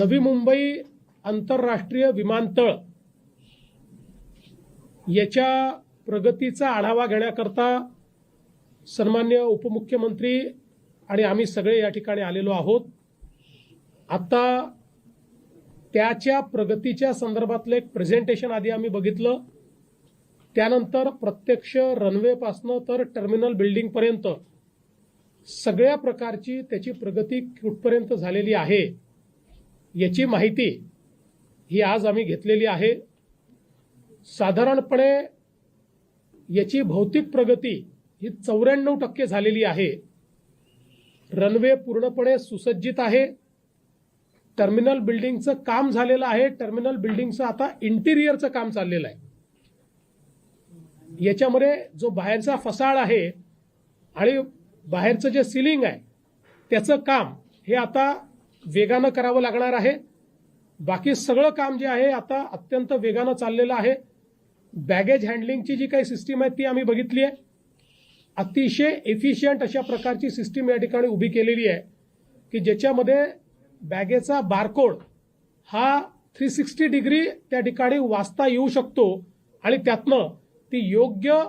नवी मुंबई आंतरराष्ट्रीय विमानतळ याच्या प्रगतीचा आढावा घेण्याकरता सन्मान्य उपमुख्यमंत्री आणि आम्ही सगळे या ठिकाणी आलेलो आहोत. आता त्याच्या प्रगतीच्या संदर्भातलं एक प्रेझेंटेशन आधी आम्ही बघितलं. त्यानंतर प्रत्यक्ष रनवेपासनं तर टर्मिनल बिल्डिंगपर्यंत सगळ्या प्रकारची त्याची प्रगती कुठपर्यंत झालेली आहे? याची माहिती ही आज आम्ही घेतलेली आहे. साधारणपणे याची भौतिक प्रगती ही चौऱ्याण्णव टक्के झालेली आहे. रनवे पूर्णपणे सुसज्जित आहे. टर्मिनल बिल्डिंगचं काम झालेलं आहे. टर्मिनल बिल्डिंगचं आता इंटिरियरचं काम चाललेलं आहे. याच्यामध्ये जो बाहेरचा फसाळ आहे आणि बाहेरचं जे सिलिंग आहे त्याचं काम हे आता वेगानं करावं लागणार आहे. बाकी सगळं काम जे आहे आता अत्यंत वेगानं चाललेलं आहे. बॅगेज हँडलिंगची जी काही सिस्टीम आहे ती आम्ही बघितली आहे. अतिशय एफिशियंट अशा प्रकारची सिस्टीम या ठिकाणी उभी केलेली आहे की ज्याच्यामध्ये बॅगेचा बारकोड हा थ्री सिक्स्टी डिग्री त्या ठिकाणी वाचता येऊ शकतो आणि त्यातनं ती योग्य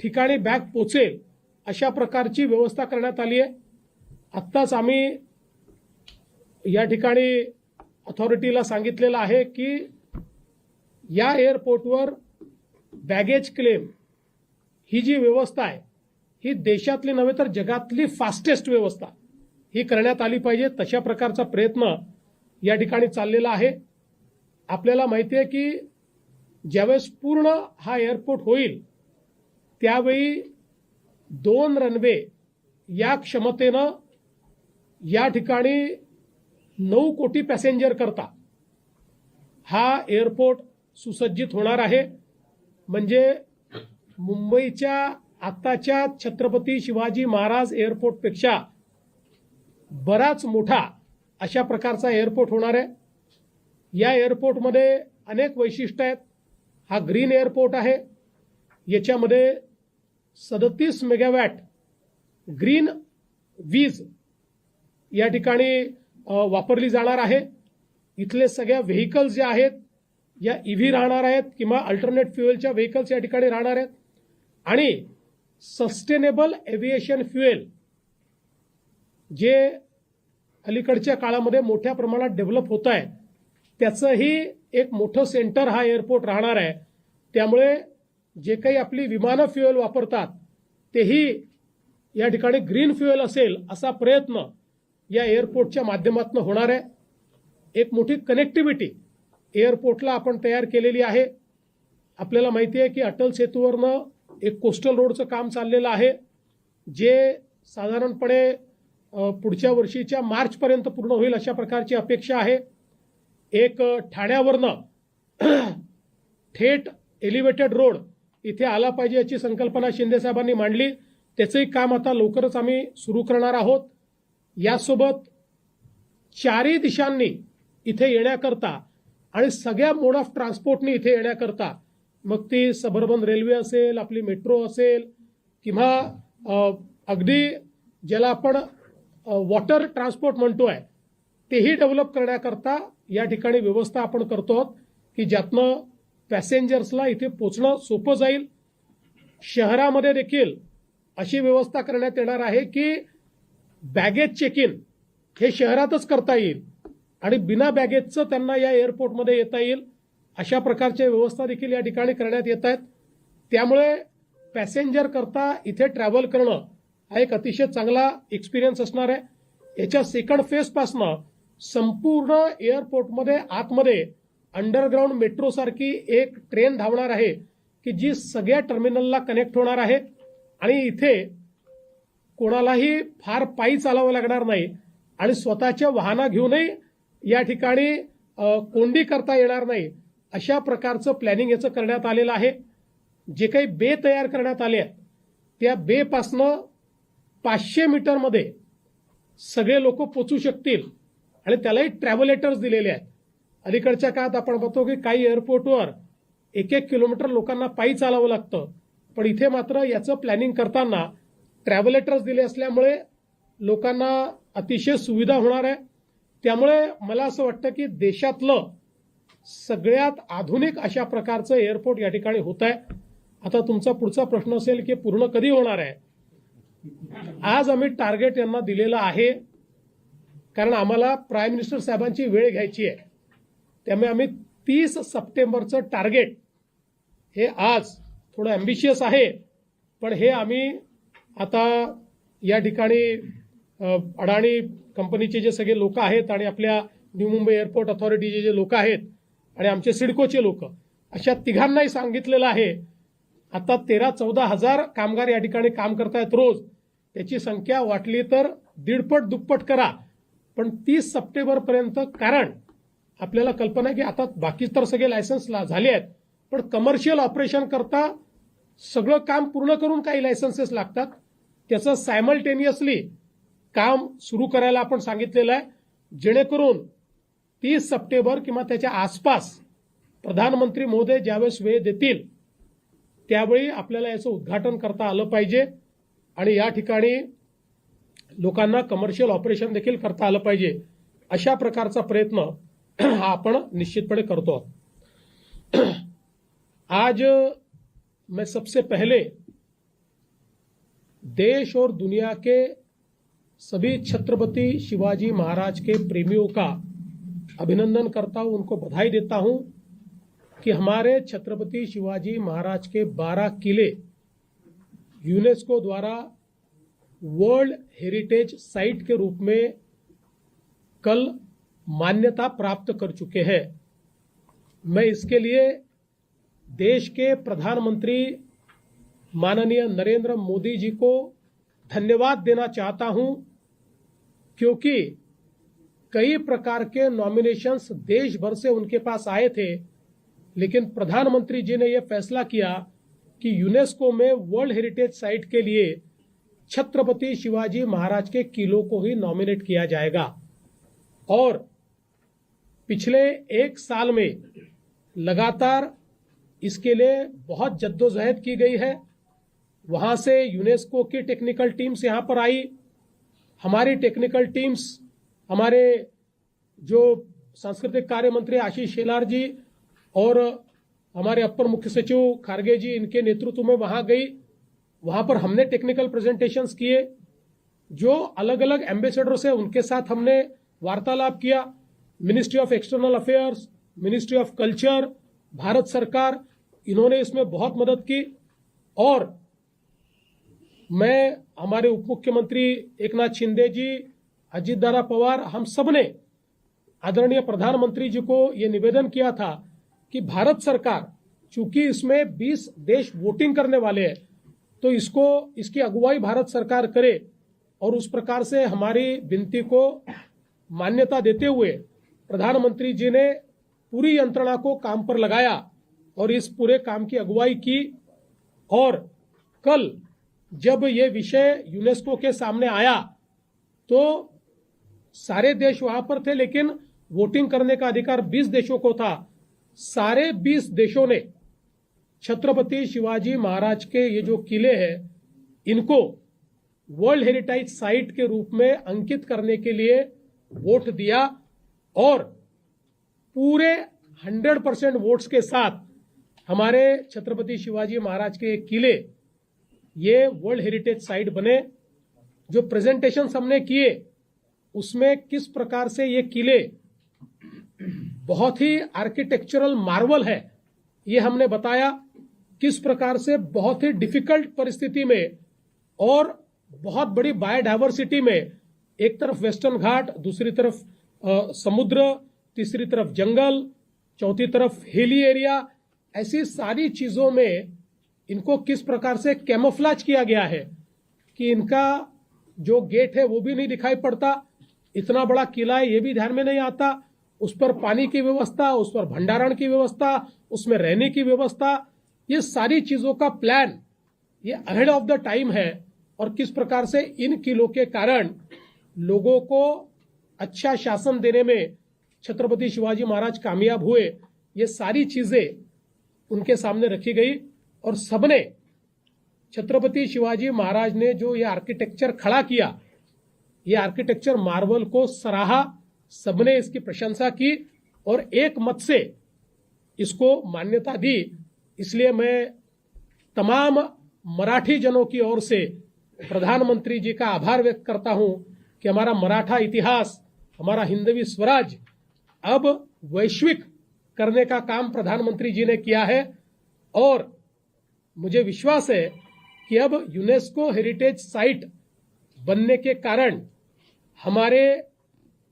ठिकाणी बॅग पोचेल अशा प्रकारची व्यवस्था करण्यात आली आहे. आत्ताच आम्ही या ठिकाणी अथॉरिटीला सांगितलेलं आहे की या एअरपोर्टवर बॅगेज क्लेम ही जी व्यवस्था आहे ही देशातली नव्हे तर जगातली फास्टेस्ट व्यवस्था ही करण्यात आली पाहिजे. तशा प्रकारचा प्रयत्न या ठिकाणी चाललेला आहे. आपल्याला माहिती आहे की ज्यावेळेस पूर्ण हा एअरपोर्ट होईल त्यावेळी दोन रनवे या क्षमतेनं या ठिकाणी नऊ कोटी पॅसेंजर करता. हा एअरपोर्ट सुसज्जित होणार आहे. म्हणजे मुंबईच्या आत्ताच्या छत्रपती शिवाजी महाराज एअरपोर्टपेक्षा बराच मोठा अशा प्रकारचा एअरपोर्ट होणार आहे. या एअरपोर्टमध्ये अनेक वैशिष्ट्य आहेत. हा ग्रीन एअरपोर्ट आहे. याच्यामध्ये सदतीस मेगावॅट ग्रीन वीज या ठिकाणी वापरली जाणार आहे. इथले सगळ्या व्हेकल्स जे आहेत या ईव्ही राहणार आहेत किंवा अल्टरनेट फ्युएलच्या व्हेकल्स या ठिकाणी राहणार आहेत. आणि सस्टेनेबल एव्हिएशन फ्युएल जे अलीकडच्या काळामध्ये मोठ्या प्रमाणात डेव्हलप होत आहे त्याचंही एक मोठं सेंटर हा एअरपोर्ट राहणार आहे. त्यामुळे जे काही आपली विमानं फ्युएल वापरतात तेही या ठिकाणी ग्रीन फ्युएल असेल असा प्रयत्न या एअरपोर्टच्या माध्यमातून होणार आहे. एक मोठी कनेक्टिव्हिटी एअरपोर्टला आपण तयार केलेली आहे. आपल्याला माहिती आहे की अटल सेतूवरनं एक कोस्टल रोडचं काम चाललेलं आहे जे साधारणपणे पुढच्या वर्षीच्या मार्चपर्यंत पूर्ण होईल अशा प्रकारची अपेक्षा आहे. एक ठाण्यावरनं थेट एलिव्हेटेड रोड इथे आला पाहिजे याची संकल्पना शिंदे साहेबांनी मांडली. त्याचंही काम आता लवकरच आम्ही सुरू करणार आहोत. यासोबत चारही दिशांनी इथे येण्याकरता आणि सगळ्या मोड ऑफ ट्रान्सपोर्टनी इथे येण्याकरता मग ती सबर्बन रेल्वे असेल आपली मेट्रो असेल किंवा अगदी ज्याला आपण वॉटर ट्रान्सपोर्ट म्हणतो आहे तेही डेव्हलप करण्याकरता या ठिकाणी व्यवस्था आपण करतो आहोत की ज्यातनं पॅसेंजर्सला इथे पोचणं सोपं जाईल. शहरामध्ये देखील अशी व्यवस्था करण्यात येणार आहे की बॅगेज चेक इन हे शहरातच करता येईल आणि बिना बॅगेजचं त्यांना या एअरपोर्टमध्ये येता येईल अशा प्रकारच्या व्यवस्था देखील या ठिकाणी करण्यात येत आहेत. त्यामुळे पॅसेंजर करता इथे ट्रॅव्हल करणं हा एक अतिशय चांगला एक्सपिरियन्स असणार आहे. याच्या सेकंड फेजपासनं संपूर्ण एअरपोर्टमध्ये आतमध्ये अंडरग्राऊंड मेट्रोसारखी एक ट्रेन धावणार आहे की जी सगळ्या टर्मिनलला कनेक्ट होणार आहे. आणि इथे कोणालाही फार पायी चालावं लागणार नाही आणि स्वतःच्या वाहनं घेऊनही या ठिकाणी कोंडी करता येणार नाही अशा प्रकारचं प्लॅनिंग याचं करण्यात आलेलं आहे. जे काही बे तयार करण्यात आले आहेत त्या बेपासनं पाचशे मीटरमध्ये सगळे लोक पोचू शकतील आणि त्यालाही ट्रॅव्हलेटर्स दिलेले आहेत. अलीकडच्या काळात आपण बघतो की काही एअरपोर्टवर एक एक किलोमीटर लोकांना पायी चालावं लागतं. पण इथे मात्र याचं प्लॅनिंग करताना ट्रॅव्हलेटर्स दिले असल्यामुळे लोकांना अतिशय सुविधा होणार आहे. त्यामुळे मला असं वाटतं की देशातलं सगळ्यात आधुनिक अशा प्रकारचं एअरपोर्ट या ठिकाणी होत आहे. आता तुमचा पुढचा प्रश्न असेल की पूर्ण कधी होणार आहे? आज आम्ही टार्गेट यांना दिलेलं आहे. कारण आम्हाला प्राईम मिनिस्टर साहेबांची वेळ घ्यायची आहे. त्यामुळे आम्ही तीस सप्टेंबरचं टार्गेट हे आज थोडं ॲम्बिशियस आहे. पण हे आम्ही आता या ठिकाणी अडाणी कंपनीचे जे सगळे लोक आहेत आणि आपल्या न्यू मुंबई एअरपोर्ट अथॉरिटीचे जे लोक आहेत आणि आमचे सिडकोचे लोक अशा तिघांनाही सांगितलेलं आहे आता तेरा चौदा हजार कामगार या ठिकाणी काम करतायत रोज. त्याची संख्या वाटली तर दीडपट दुप्पट करा पण तीस सप्टेंबरपर्यंत कारण आपल्याला कल्पना आहे की आता बाकी तर सगळे लायसन्स झाले आहेत पण कमर्शियल ऑपरेशन करता सगळं काम पूर्ण करून काही लायसन्सेस लागतात. त्याचं सायमल्टेनियसली काम सुरू करायला आपण सांगितलेलं आहे. जेणेकरून तीस सप्टेंबर किंवा त्याच्या आसपास प्रधानमंत्री महोदय ज्यावेळेस वेळ देतील त्यावेळी आपल्याला याचं उद्घाटन करता आलं पाहिजे. आणि या ठिकाणी लोकांना कमर्शियल ऑपरेशन देखील करता आलं पाहिजे. अशा प्रकारचा प्रयत्न हा आपण निश्चितपणे करतो आज मैं सबसे पहले देश और दुनिया के सभी छत्रपति शिवाजी महाराज के प्रेमियों का अभिनंदन करता हूँ, उनको बधाई देता हूँ कि हमारे छत्रपति शिवाजी महाराज के 12 किले यूनेस्को द्वारा वर्ल्ड हेरिटेज साइट के रूप में कल मान्यता प्राप्त कर चुके हैं। मैं इसके लिए देश के प्रधानमंत्री माननीय नरेंद्र मोदी जी को धन्यवाद देना चाहता हूँ, क्योंकि कई प्रकार के नॉमिनेशंस देश भर से उनके पास आए थे, लेकिन प्रधानमंत्री जी ने यह फैसला किया कि यूनेस्को में वर्ल्ड हेरिटेज साइट के लिए छत्रपति शिवाजी महाराज के किलों को ही नॉमिनेट किया जाएगा। और पिछले एक साल में लगातार इसके लिए बहुत जद्दोजहद की गई है। वहाँ से यूनेस्को की टेक्निकल टीम्स यहाँ पर आई। हमारी टेक्निकल टीम्स हमारे जो सांस्कृतिक कार्य मंत्री आशीष शेलार जी और हमारे अपर मुख्य सचिव खारगे जी, इनके नेतृत्व में वहाँ गई। वहाँ पर हमने टेक्निकल प्रेजेंटेशंस किए, जो अलग अलग एम्बेसडर्स है, उनके साथ हमने वार्तालाप KIA. Ministry of external affairs ministry of culture Bharat सरकार, इन्होंने इसमें बहुत मदद की। और मैं, हमारे उप मुख्यमंत्री एक नाथ शिंदे जी, अजीत दारा पवार, हम सबने आदरणीय प्रधानमंत्री जी को ये निवेदन किया था कि भारत सरकार, चूँकि इसमें 20 देश वोटिंग करने वाले हैं तो इसको, इसकी अगुवाई भारत सरकार करे और उस प्रकार से हमारी विनती को मान्यता देते हुए प्रधानमंत्री जी ने पूरी यंत्रणा को काम पर लगाया और इस पूरे काम की अगुवाई की और कल जब ये विषय यूनेस्को के सामने आया तो सारे देश वहाँ पर थे, लेकिन वोटिंग करने का अधिकार 20 देशों को था। सारे 20 देशों ने, छत्रपति शिवाजी महाराज के ये जो किले हैं, इनको वर्ल्ड हेरिटेज साइट के रूप में अंकित करने के लिए वोट दिया और पूरे 100 परसेंट वोट्स के साथ हमारे छत्रपति शिवाजी महाराज के किले ये वर्ल्ड हेरिटेज साइट बने जो प्रेजेंटेशन हमने किए उसमें किस प्रकार से ये किले बहुत ही आर्किटेक्चरल मार्वल है ये हमने बताया किस प्रकार से बहुत ही डिफ़िकल्ट परिस्थिति में और बहुत बड़ी बायोडाइवर्सिटी में एक तरफ़ वेस्टर्न घाट दूसरी तरफ़ अ, समुद्र तीसरी तरफ़ जंगल चौथी तरफ़ हिली एरिया ऐसी सारी चीज़ों में इनको किस प्रकार से कैमोफ्लाज किया गया है कि इनका जो गेट है वो भी नहीं दिखाई पड़ता, इतना बड़ा किला है, ये भी ध्यान में नहीं आता, उस पर पानी की व्यवस्था, उस पर भंडारण की व्यवस्था, उसमें रहने की व्यवस्था, ये सारी चीज़ों का प्लान ये अहेड ऑफ़ द टाइम है। और किस प्रकार से इन किलों के कारण लोगों को अच्छा शासन देने में छत्रपति शिवाजी महाराज कामयाब हुए, ये सारी चीज़ें उनके सामने रखी गई। और सबने छत्रपति शिवाजी महाराज ने जो ये आर्किटेक्चर खड़ा किया, ये आर्किटेक्चर मार्वल को सराहा, सबने इसकी प्रशंसा की और एक मत से इसको मान्यता दी। इसलिए मैं तमाम मराठी जनों की ओर से प्रधानमंत्री जी का आभार व्यक्त करता हूँ कि हमारा मराठा इतिहास, हमारा हिंदवी स्वराज अब वैश्विक करने का काम प्रधानमंत्री जी ने किया है और मुझे विश्वास है कि अब यूनेस्को हेरिटेज साइट बनने के कारण हमारे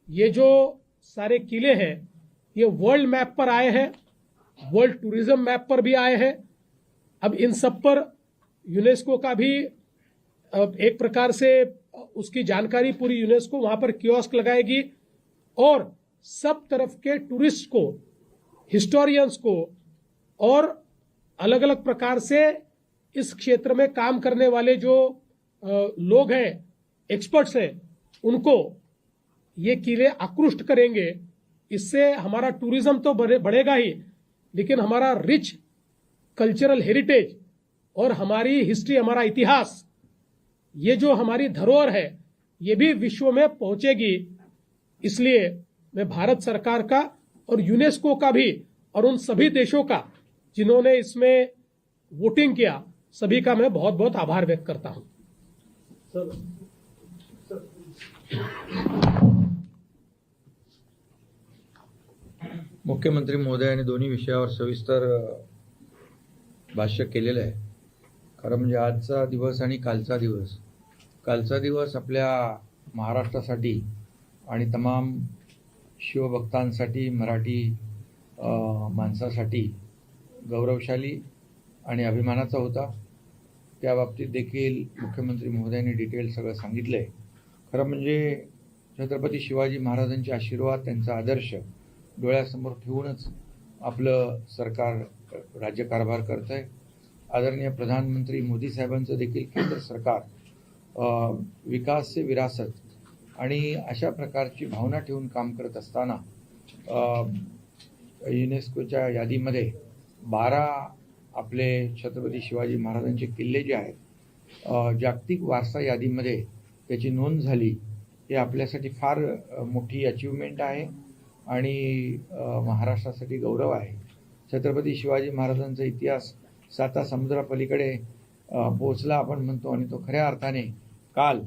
ये जो सारे किले हैं, ये वर्ल्ड मैप पर आए हैं, वर्ल्ड टूरिज़्म मैप पर भी आए हैं। अब इन सब पर यूनेस्को का भी एक प्रकार से उसकी जानकारी पूरी यूनेस्को वहाँ पर कियोस्क लगाएगी और सब तरफ़ के टूरिस्ट को, हिस्टोरियंस को और अलग अलग प्रकार से इस क्षेत्र में काम करने वाले जो लोग हैं एक्सपर्ट्स हैं, उनको ये किले आकृष्ट करेंगे। इससे हमारा टूरिज़्म तो बढ़ेगा ही, लेकिन हमारा रिच कल्चरल हेरिटेज और हमारी हिस्ट्री हमारा इतिहास, ये जो हमारी धरोहर है, ये भी विश्व में पहुंचेगी। इसलिए मैं भारत सरकार का और यूनेस्को का भी और उन सभी देशों का जिन्होंने इसमें वोटिंग किया सभी का मैं बहुत बहुत आभार व्यक्त करता हूं। मुख्यमंत्री महोदयांनी दोन्ही विषयावर सविस्तर भाष्य केलेलं आहे. खरं म्हणजे आजचा दिवस आणि कालचा दिवस. कालचा दिवस आपल्या महाराष्ट्रासाठी आणि तमाम शिवभक्तांसाठी मराठी माणसासाठी गौरवशाली आणि अभिमानाचा होता. त्या बाबतीत देखील मुख्यमंत्री महोदयांनी डिटेल सगळं सांगितलं आहे खरं म्हणजे छत्रपती शिवाजी महाराजांचे आशीर्वाद त्यांचा आदर्श डोळ्यासमोर ठेवूनच आपलं सरकार राज्यकारभार करत आहे आदरणीय प्रधानमंत्री मोदी साहेबांचं देखील केंद्र सरकार विकास से विरासत आणि अशा प्रकारची भावना ठेवून काम करत असताना युनेस्कोच्या यादीमध्ये बारा आपले छत्रपती शिवाजी महाराजांचे किल्ले जे आहेत जागतिक वारसा यादीमध्ये त्याची नोंद झाली हे आपल्यासाठी फार मोठी अचिव्हमेंट आहे आणि महाराष्ट्रासाठी गौरव आहे. छत्रपती शिवाजी महाराजांचा इतिहास साता समुद्रापलीकडे पोचला पोहोचला आपण म्हणतो आणि तो खऱ्या अर्थाने काल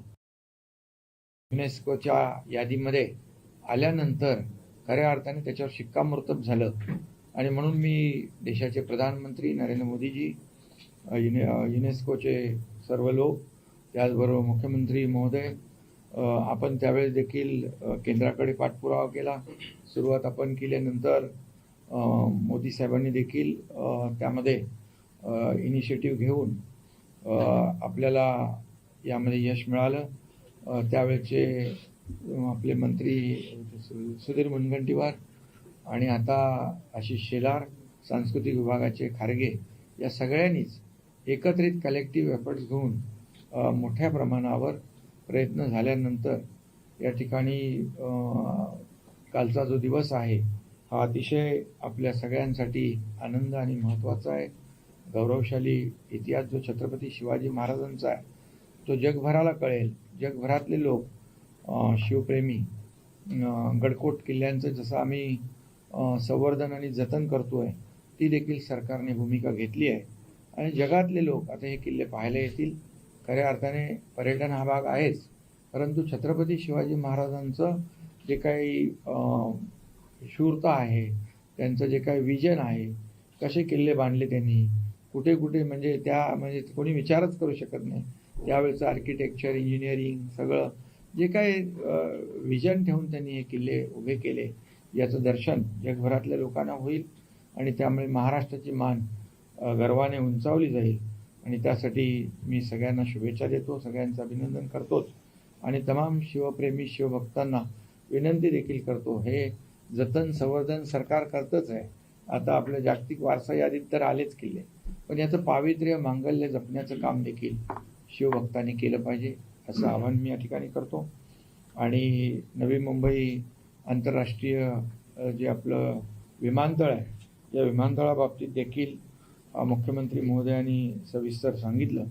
युनेस्कोच्या यादीमध्ये आल्यानंतर खऱ्या अर्थाने त्याच्यावर शिक्कामोर्तब झालं. आणि म्हणून मी देशाचे प्रधानमंत्री नरेंद्र मोदीजी युने युनेस्कोचे सर्व लोक त्याचबरोबर मुख्यमंत्री महोदय आपण त्यावेळेस देखील केंद्राकडे पाठपुरावा केला. सुरुवात आपण केल्यानंतर मोदी साहेबांनी देखील त्यामध्ये इनिशिएटिव्ह घेऊन आपल्याला यामध्ये यश मिळालं. त्यावेळेचे त्यावेळचे आपले मंत्री सुधीर मुनगंटीवार आणि आता आशिष शेलार सांस्कृतिक विभागाचे खारगे या सगळ्यांनीच एकत्रित कलेक्टिव्ह एफर्ट्स घेऊन मोठ्या प्रमाणावर प्रयत्न झाल्यानंतर या ठिकाणी कालचा जो दिवस आहे हा अतिशय आपल्या सगळ्यांसाठी आनंद आणि महत्त्वाचा आहे. गौरवशाली इतिहास जो छत्रपती शिवाजी महाराजांचा आहे तो जगभराला कळेल. जगभरातले लोक शिवप्रेमी गडकोट किल्ल्यांचं जसं आम्ही संवर्धन आणि जतन करतोय ती देखील सरकारने भूमिका घेतली आहे. आणि जगातले लोक आता हे किल्ले पाहायला येतील. खऱ्या अर्थाने पर्यटन हा भाग आहेच. परंतु छत्रपती शिवाजी महाराजांचं जे काही शूरता आहे त्यांचं जे काही विजन आहे कसे किल्ले बांधले त्यांनी कुठे कुठे म्हणजे त्या म्हणजे कोणी विचारच करू शकत नाही. त्यावेळेचं आर्किटेक्चर इंजिनिअरिंग सगळं जे काही विजन ठेवून त्यांनी हे किल्ले उभे केले. याचं दर्शन जगभरातल्या लोकांना होईल आणि त्यामुळे महाराष्ट्राची मान गर्वाने उंचावली जाईल. आणि त्यासाठी मी सगळ्यांना शुभेच्छा देतो सगळ्यांचं अभिनंदन करतोच आणि तमाम शिवप्रेमी शिवभक्तांना विनंती देखील करतो. हे जतन संवर्धन सरकार करतच आहे. आता आपल्या जागतिक वारसा यादीत तर आलेच किल्ले. पण याचं पावित्र्य मांगल्य जपण्याचं काम देखील शिवभक्तांनी केलं पाहिजे असं आवाहन मी या ठिकाणी करतो. आणि नवी मुंबई आंतरराष्ट्रीय जे आपलं विमानतळ आहे या विमानतळाबाबतीत देखील मुख्यमंत्री महोदयांनी सविस्तर सांगितलं.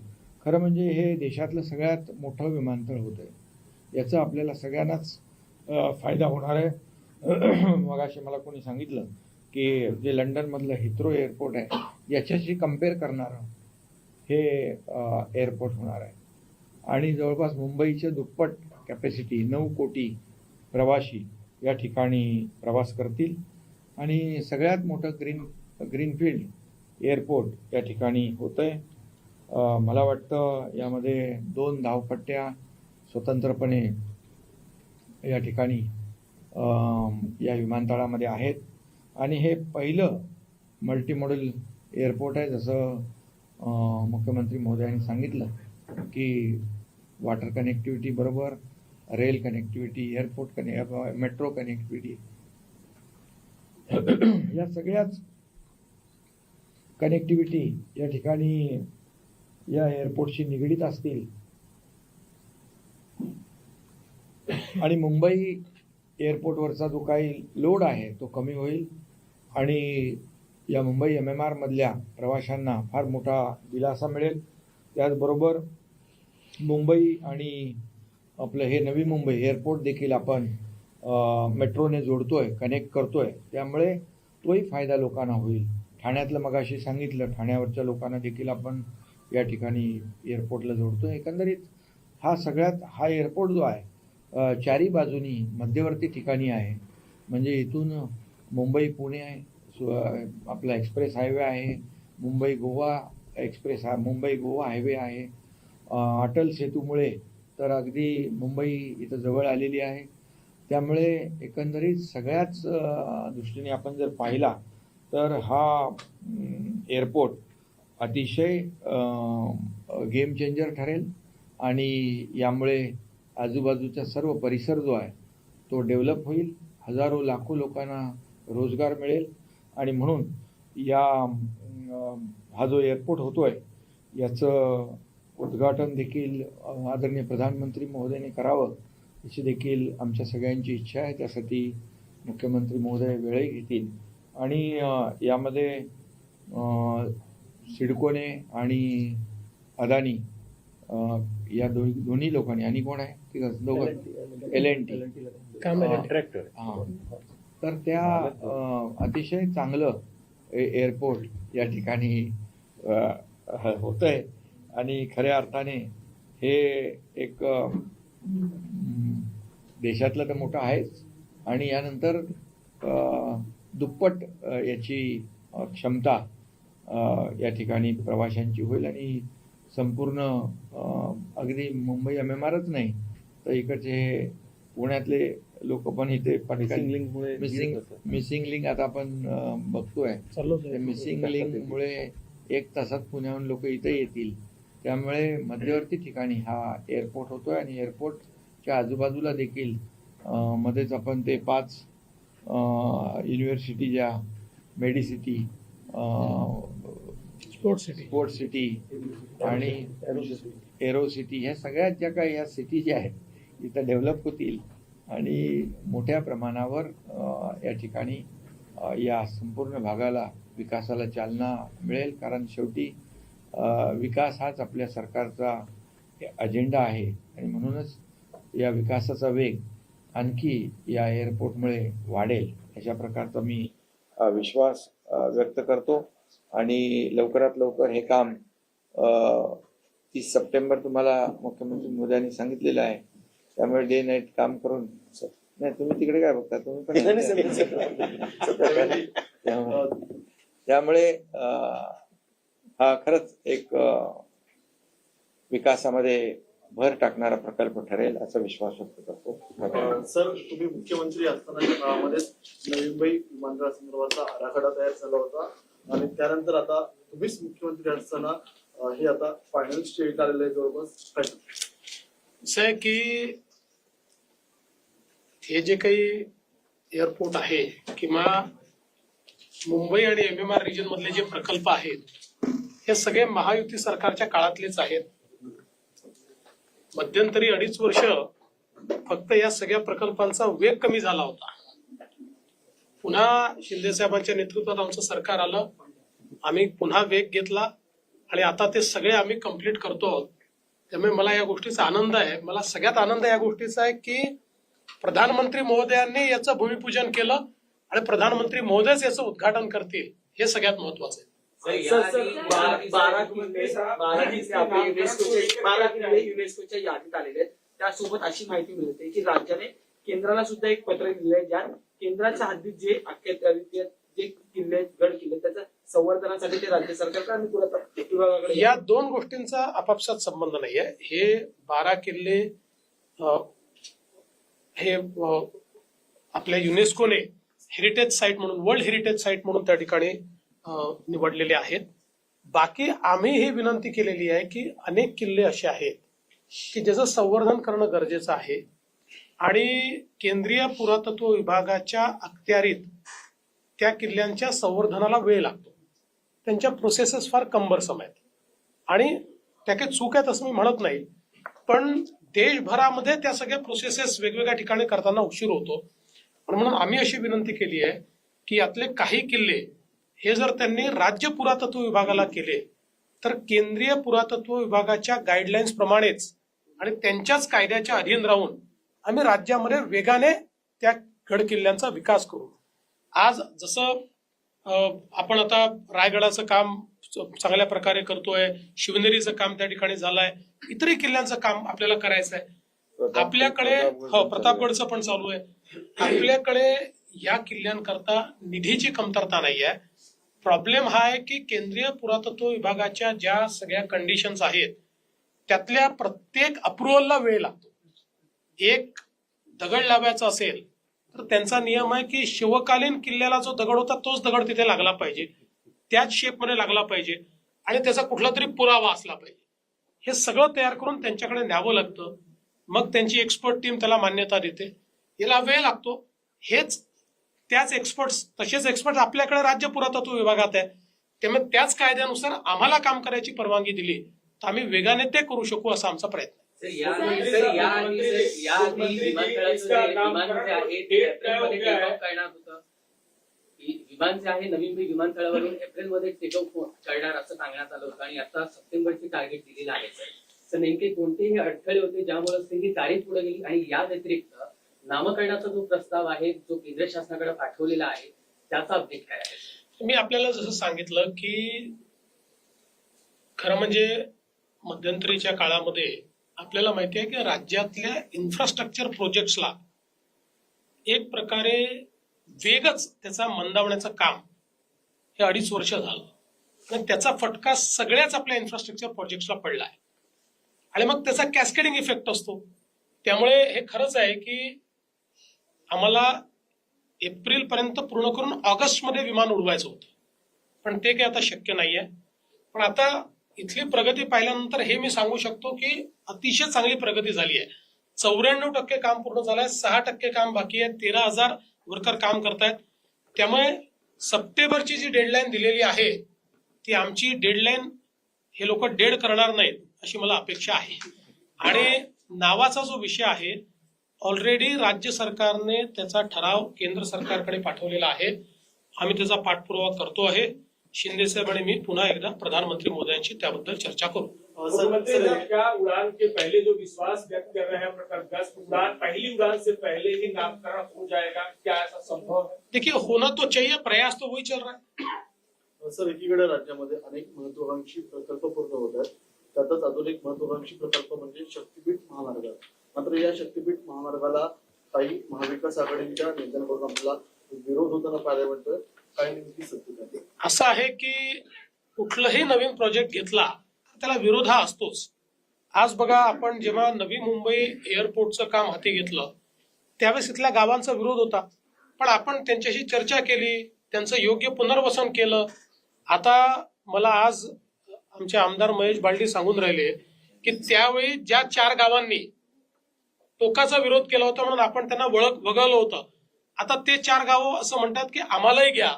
खरं म्हणजे हे देशातलं सगळ्यात मोठं विमानतळ होतं आहे. याचा आपल्याला सगळ्यांनाच फायदा होणार आहे. मग असे मला कोणी सांगितलं की जे लंडनमधलं हिथ्रो एअरपोर्ट आहे याच्याशी कंपेअर करणारं हे एअरपोर्ट होणार आहे. आणि जवळपास मुंबईच्या दुप्पट कॅपॅसिटी नऊ कोटी प्रवासी या ठिकाणी प्रवास करतील. आणि सगळ्यात मोठं ग्रीन ग्रीनफील्ड एअरपोर्ट या ठिकाणी होतं आहे मला वाटतं यामध्ये दोन धावपट्ट्या स्वतंत्रपणे या ठिकाणी या विमानतळामध्ये आहेत. आणि हे पहिलं मल्टीमॉडल एअरपोर्ट आहे जसं मुख्यमंत्री महोदयांनी सांगितलं की वॉटर कनेक्टिव्हिटी बरोबर रेल कनेक्टिव्हिटी एअरपोर्ट कने मेट्रो कनेक्टिव्हिटी. या सगळ्याच कनेक्टिव्हिटी या ठिकाणी या एअरपोर्टशी निगडीत असतील. आणि मुंबई एअरपोर्टवरचा जो काही लोड आहे तो कमी होईल. आणि या मुंबई एम एम आरमधल्या प्रवाशांना फार मोठा दिलासा मिळेल. त्याचबरोबर मुंबई आणि आपलं हे नवी मुंबई एअरपोर्ट देखील आपण मेट्रोने मेट्रोने जोडतोय कनेक्ट करतोय. त्यामुळे तोही फायदा लोकांना होईल. ठाण्यातलं मगाशी सांगितलं ठाण्यावरच्या लोकांना देखील आपण या ठिकाणी एअरपोर्टला जोडतोय. एकंदरीत हा सगळ्यात हा एअरपोर्ट जो आहे चारी बाजूनी मध्यवर्ती ठिकाणी आहे. म्हणजे इथून मुंबई पुणे सु- आपला एक्सप्रेस हायवे आहे. मुंबई गोवा एक्सप्रेस हा मुंबई गोवा हायवे आहे. अटल सेतूमुळे तर अगदी मुंबई इथं जवळ आलेली आहे. त्यामुळे एकंदरीत सगळ्याच दृष्टीने आपण जर पाहिला तर हा एअरपोर्ट अतिशय गेम चेंजर ठरेल. आणि यामुळे आजूबाजूचा सर्व परिसर जो आहे तो डेव्हलप होईल. हजारो लाखो लोकांना रोजगार मिळेल. आणि म्हणून या हा जो एअरपोर्ट होतो आहे याचं उद्घाटन देखील आदरणीय प्रधानमंत्री महोदयाने करावं याची देखील आमच्या सगळ्यांची इच्छा आहे. त्यासाठी मुख्यमंत्री महोदय वेळही घेतील. आणि यामध्ये सिडकोने आणि अदानी या दो दोन्ही लोकांनी आणि कोण आहे? आहे दोघं. L N T. हा. तर त्या अतिशय चांगलं ए- एअरपोर्ट या ठिकाणी होत आहे आणि खऱ्या अर्थाने हे एक देशातलं तर मोठं आहेच. आणि यानंतर दुप्पट याची क्षमता या ठिकाणी प्रवाशांची होईल. आणि संपूर्ण अगदी मुंबई एम एम आरच नाही तर इकडचे पुण्यातले लोक पण इथे मिसिंग मिसिंग लिंक आता आपण बघतोय. मिसिंग लिंकमुळे एक तासात पुण्याहून लोक इथे येतील. त्यामुळे मध्यवर्ती ठिकाणी हा एअरपोर्ट होतोय आणि एअरपोर्टच्या आजूबाजूला देखील मध्येच आपण ते पाच युनिव्हर्सिटी ज्या medicity sport city sport city आणि एरो सिटी ह्या सगळ्यात ज्या काही ह्या सिटी ज्या आहेत इथं डेव्हलप होतील आणि मोठ्या प्रमाणावर या ठिकाणी या संपूर्ण भागाला विकासाला चालना मिळेल. कारण शेवटी विकास हाच आपल्या सरकारचा अजेंडा आहे. आणि म्हणूनच या विकासाचा वेग आणखी या एअरपोर्टमुळे वाढेल अशा प्रकारचा मी विश्वास व्यक्त करतो. आणि लवकरात लवकर हे काम तीस सप्टेंबर तुम्हाला मुख्यमंत्री मोदयांनी सांगितलेलं आहे. त्यामुळे डे नाईट काम करून नाही तुम्ही तिकडे काय बघता? तुम्ही पण त्यामुळे- हा खरंच एक विकासामध्ये भर टाकणारा प्रकल्प ठरेल असा विश्वास व्यक्त करतो. सर तुम्ही मुख्यमंत्री असतानाच्या काळामध्ये नवी मुंबई विमानतळ संदर्भातला आराखडा तयार झाला होता. आणि त्यानंतर आता तुम्हीच मुख्यमंत्री असताना हे आता फायनल स्टेज आलेलं आहे जवळपास काय असं आहे की हे जे काही एअरपोर्ट आहे किंवा मुंबई आणि एम एम आर रिजन मधले जे प्रकल्प आहेत हे सगळे महायुती सरकारच्या काळातलेच आहेत. मध्यंतरी अडीच वर्ष फक्त या सगळ्या प्रकल्पांचा वेग कमी झाला होता. पुन्हा शिंदे साहेबांच्या नेतृत्वात आमचं सरकार आलं. आम्ही पुन्हा वेग घेतला आणि आता ते सगळे आम्ही कंप्लीट करतो आहोत. त्यामुळे मला या गोष्टीचा आनंद आहे. मला सगळ्यात आनंद या गोष्टीचा आहे की प्रधानमंत्री महोदयांनी याचं भूमिपूजन केलं आणि प्रधानमंत्री महोदयच याचं उद्घाटन करतील. हे सगळ्यात महत्वाचं आहे. बारा किल्ले बारा युनेस्कोचे युनेस्कोच्या यादीत आलेले आहेत. त्यासोबत अशी माहिती मिळते की राज्याने केंद्राला सुद्धा एक पत्र दिले आहे ज्यात केंद्राच्या हद्दीत जे अख्खे जे किल्ले गड किल्ले आहेत, त्याच्या संवर्धनासाठी ते राज्य सरकारकडे आणि पुरातत्व विभागाकडे या दोन गोष्टींचा आपापसात संबंध नाहीये. हे बारा किल्ले हे आपल्या युनेस्कोने हेरिटेज साईट म्हणून वर्ल्ड हेरिटेज साईट म्हणून त्या ठिकाणी निवडलेले आहेत. बाकी आम्ही ही विनंती केलेली आहे की अनेक किल्ले असे आहेत की ज्याचं संवर्धन करणं गरजेचं आहे. आणि केंद्रीय पुरातत्व विभागाच्या अखत्यारीत त्या किल्ल्यांच्या संवर्धनाला वेळ लागतो. त्यांच्या प्रोसेसेस फार कंबरसम आहेत. आणि त्या काही चूक आहेत असं मी म्हणत नाही. पण देशभरामध्ये त्या सगळ्या प्रोसेसेस वेगवेगळ्या ठिकाणी करताना उशीर होतो. म्हणून आम्ही अशी विनंती केली आहे की यातले काही किल्ले हे जर त्यांनी राज्य पुरातत्व विभागाला केले तर केंद्रीय पुरातत्व विभागाच्या गाईडलाईन्स प्रमाणेच आणि त्यांच्याच कायद्याच्या अधीन राहून आम्ही राज्यामध्ये वेगाने त्या गड किल्ल्यांचा विकास करू. आज जसं आपण आता रायगडाचं काम चांगल्या प्रकारे करतोय शिवनेरीचं काम त्या ठिकाणी झालंय इतरही किल्ल्यांचं काम आपल्याला करायचं आहे आपल्याकडे हो प्रतापगडचं पण चालू आहे. आपल्याकडे या किल्ल्यांकरता निधीची कमतरता नाही आहे प्रॉब्लेम हा आहे की केंद्रीय पुरातत्व विभागाच्या ज्या सगळ्या कंडिशन्स आहेत त्यातल्या प्रत्येक अप्रुव्हलला वेळ लागतो. एक दगड लावायचा असेल तर त्यांचा नियम आहे की शिवकालीन किल्ल्याला जो दगड होता तोच दगड तिथे लागला पाहिजे. त्याच शेपमध्ये लागला पाहिजे आणि त्याचा कुठला तरी पुरावा असला पाहिजे. हे सगळं तयार करून त्यांच्याकडे न्यावं लागतं. मग त्यांची एक्सपर्ट टीम त्याला मान्यता देते. याला वेळ लागतो. हेच त्याच एक्सपर्ट तसेच एक्सपर्ट आपल्याकडे राज्य पुरातत्व विभागात आहे. त्यामुळे त्याच कायद्यानुसार आम्हाला काम करायची परवानगी दिली. तर आम्ही वेगाने ते करू शकू असा आमचा प्रयत्न विमान जे आहे ते एप्रिलमध्ये टेक ऑफ करणार होतं. वि- विमान जे आहे नवी मुंबई विमानतळावरून एप्रिलमध्ये टेक ऑफ करणार असं सांगण्यात आलं होतं आणि आता सप्टेंबरचे टार्गेट दिलेलं आहे सर. तर नेमके कोणतेही अडथळे होते ज्यामुळे ही तारीख पुढे गेली आणि या व्यतिरिक्त नामकरणाचा जो प्रस्ताव आहे जो केंद्र शासनाकडे पाठवलेला आहे त्याचा अपडेट काय आहे? मी आपल्याला जसं सांगितलं की खरं म्हणजे मध्यंतरीच्या काळामध्ये आपल्याला माहिती आहे की राज्यातल्या इन्फ्रास्ट्रक्चर प्रोजेक्ट्सला एक प्रकारे वेगच त्याचा मंदावण्याचं काम हे अडीच वर्ष झालं. आणि त्याचा फटका सगळ्याच आपल्या इन्फ्रास्ट्रक्चर प्रोजेक्ट्सला पडला आहे आणि मग त्याचा कॅस्केडिंग इफेक्ट असतो. त्यामुळे हे खरंच आहे की आम्हाला एप्रिल पर्यंत पूर्ण करून ऑगस्टमध्ये विमान उडवायचं होतं. पण ते काही आता शक्य नाहीये. पण आता इथली प्रगती पाहिल्यानंतर हे मी सांगू शकतो की अतिशय चांगली प्रगती झाली आहे. चौऱ्याण्णव टक्के काम पूर्ण झालंय सहा टक्के काम बाकी आहे तेरा हजार वर्कर काम करतायत. त्यामुळे सप्टेंबरची जी डेडलाईन दिलेली आहे ती आमची डेडलाईन हे लोक डेड करणार नाहीत अशी मला अपेक्षा आहे. आणि नावाचा जो विषय आहे ऑलरेडी राज्य सरकारने त्याचा ठराव केंद्र सरकारकडे पाठवलेला आहे. आम्ही त्याचा पाठपुरावा करतो आहे. शिंदे साहेब आणि मी पुन्हा एकदा प्रधानमंत्री मोदयांशी त्याबद्दल चर्चा करू. क्या उड़ान के पहले जो विश्वास व्यक्त कर रहे हैं प्रकाश उड़ान पहली उड़ान से पहले ही नामकरण हो जाएगा क्या ऐसा संभव है? देखिए होना तो चाहिए प्रयास तो वही चल रहा है। सर एकीकडे राज्यामध्ये अनेक महत्वाकांक्षी प्रकल्प पूर्ण होत आहेत. त्यातच अजून एक महत्वाकांक्षी प्रकल्प म्हणजे शक्तीपीठ महामार्ग. मात्र या शक्तीपीठ महामार्गाला काही महाविकास आघाडीच्या नेत्यांकडून आपला विरोध होताना पाहायला मिळतोय. काय नेमकी सत्य असं आहे की कुठलंही नवीन प्रोजेक्ट घेतला त्याला विरोध हा असतोच. आज बघा आपण जेव्हा नवी मुंबई एअरपोर्टचं काम हाती घेतलं त्यावेळेस इथल्या गावांचा विरोध होता. पण आपण त्यांच्याशी चर्चा केली त्यांचं योग्य पुनर्वसन केलं. आता मला आज आमचे आमदार महेश बालडी सांगून राहिले की त्यावेळी ज्या चार गावांनी टोकाचा विरोध केला होता म्हणून आपण त्यांना वळख वगळलं होतं. आता ते चार गावं असं म्हणतात की आम्हालाही घ्या.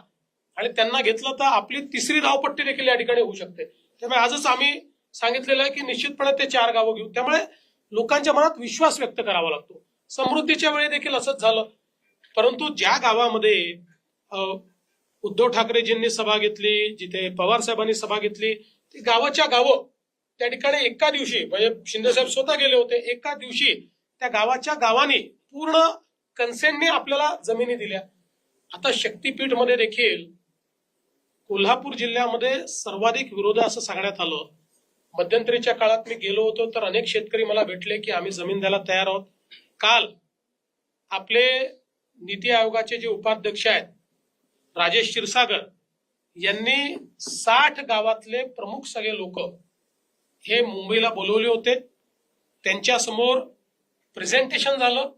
आणि त्यांना घेतलं तर आपली तिसरी धावपट्टी देखील या ठिकाणी होऊ शकते. त्यामुळे आजच आम्ही सांगितलेलं आहे की निश्चितपणे ते चार गावं घेऊ. त्यामुळे लोकांच्या मनात विश्वास व्यक्त करावा लागतो. समृद्धीच्या वेळी देखील असंच झालं. परंतु ज्या गावामध्ये उद्धव ठाकरेजींनी सभा घेतली जिथे पवार साहेबांनी सभा घेतली ती गावाच्या गावं त्या ठिकाणी एका दिवशी म्हणजे शिंदे साहेब स्वतः गेले होते एका दिवशी त्या गावाच्या गावांनी पूर्ण कन्सेंटने आपल्याला जमिनी दिल्या. आता शक्तीपीठमध्ये देखील कोल्हापूर जिल्ह्यामध्ये सर्वाधिक विरोध असं सांगण्यात आलं. मध्यंतरीच्या काळात मी गेलो होतो तर अनेक शेतकरी मला भेटले की आम्ही जमीन द्यायला तयार आहोत. काल आपले नीती आयोगाचे जे उपाध्यक्ष आहेत राजेश क्षीरसागर यांनी साठ गावातले प्रमुख सगळे लोक हे मुंबईला बोलवले होते. त्यांच्यासमोर प्रेझेंटेशन झालं.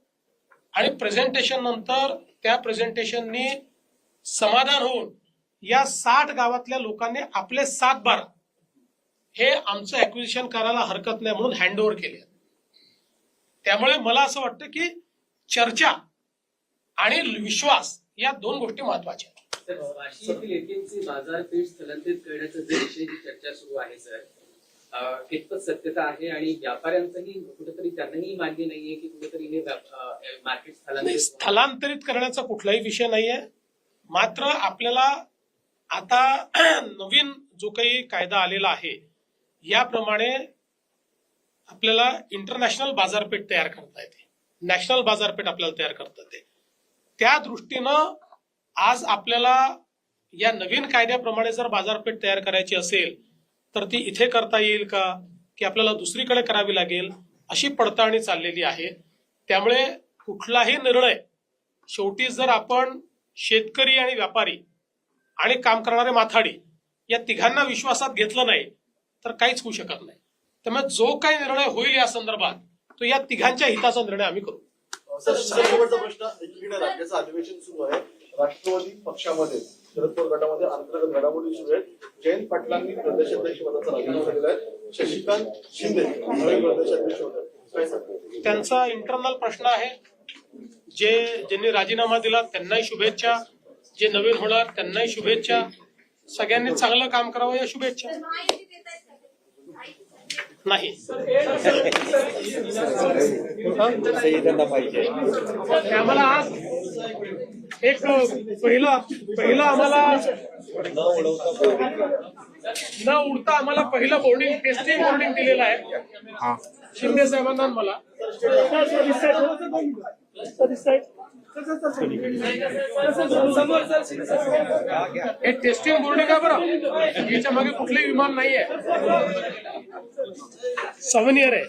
आणि प्रेझेंटेशन नंतर त्या प्रेझेंटेशननी समाधान होऊन या साठ गावातल्या लोकांनी आपले सात बारा हे आमचं ऍक्विजिशन करायला हरकत नाही म्हणून हँडओव्हर केले. त्यामुळे मला असं वाटतं की चर्चा आणि विश्वास या दोन गोष्टी महत्त्वाच्या आहेत. बाजारपेठ स्थलांतरित करण्याचा विषय चर्चा सुरू आहे सर. कितपत सत्यता आहे आणि व्यापाऱ्यांचंही कुठेतरी त्यांनाही मान्य नाहीये की कुठेतरी हे मार्केट स्थलांतरित स्थलांतरित करण्याचा कुठलाही विषय नाहीये. मात्र आपल्याला आता नवीन जो काही कायदा आलेला आहे याप्रमाणे आपल्याला इंटरनॅशनल बाजारपेठ तयार करता येते. नॅशनल बाजारपेठ आपल्याला तयार करता येते. त्या दृष्टीनं आज आपल्याला या नवीन कायद्याप्रमाणे जर बाजारपेठ तयार करायची असेल तर ती इथे करता येईल का? की आपल्याला दुसरीकडे करावी लागेल? अशी पडताळणी चाललेली आहे. त्यामुळे कुठलाही निर्णय शेवटी जर आपण शेतकरी आणि व्यापारी आणि काम करणारे माथाडी या तिघांना विश्वासात घेतलं नाही तर काहीच होऊ शकत नाही. त्यामुळे जो काही निर्णय होईल या संदर्भात तो या तिघांच्या हिताचा निर्णय आम्ही करू. सर शेवटचा प्रश्न एकीकडे राज्याचं अधिवेशन सुरू आहे. राष्ट्रवादी पक्षामध्ये शरद पवार गटामध्ये अंतर्गत घडामोडी सुरू आहेत. जयंत पाटलांनी प्रदेशाध्यक्ष पदाचा राजीनामा दिला आहे. शशिकांत शिंदे नवे प्रदेशाध्यक्ष होते. त्यांचा इंटरनल प्रश्न आहे. जे ज्यांनी राजीनामा दिला त्यांनाही शुभेच्छा. जे नवीन होणार त्यांनाही शुभेच्छा. सगळ्यांनी चांगलं काम करावं या शुभेच्छा. नाही. आम्हाला आज एक पहिला पहिला आम्हाला न उडता आम्हाला पहिलं बोर्डिंग टेस्टिंग बोर्डिंग दिलेलं आहे. शिंदे साहेबांना मला. हे टेस्टिंग बोर्डिंग आहे बरं. याच्या मागे कुठलंही विमान नाही आहे सेव्हन इयर आहे.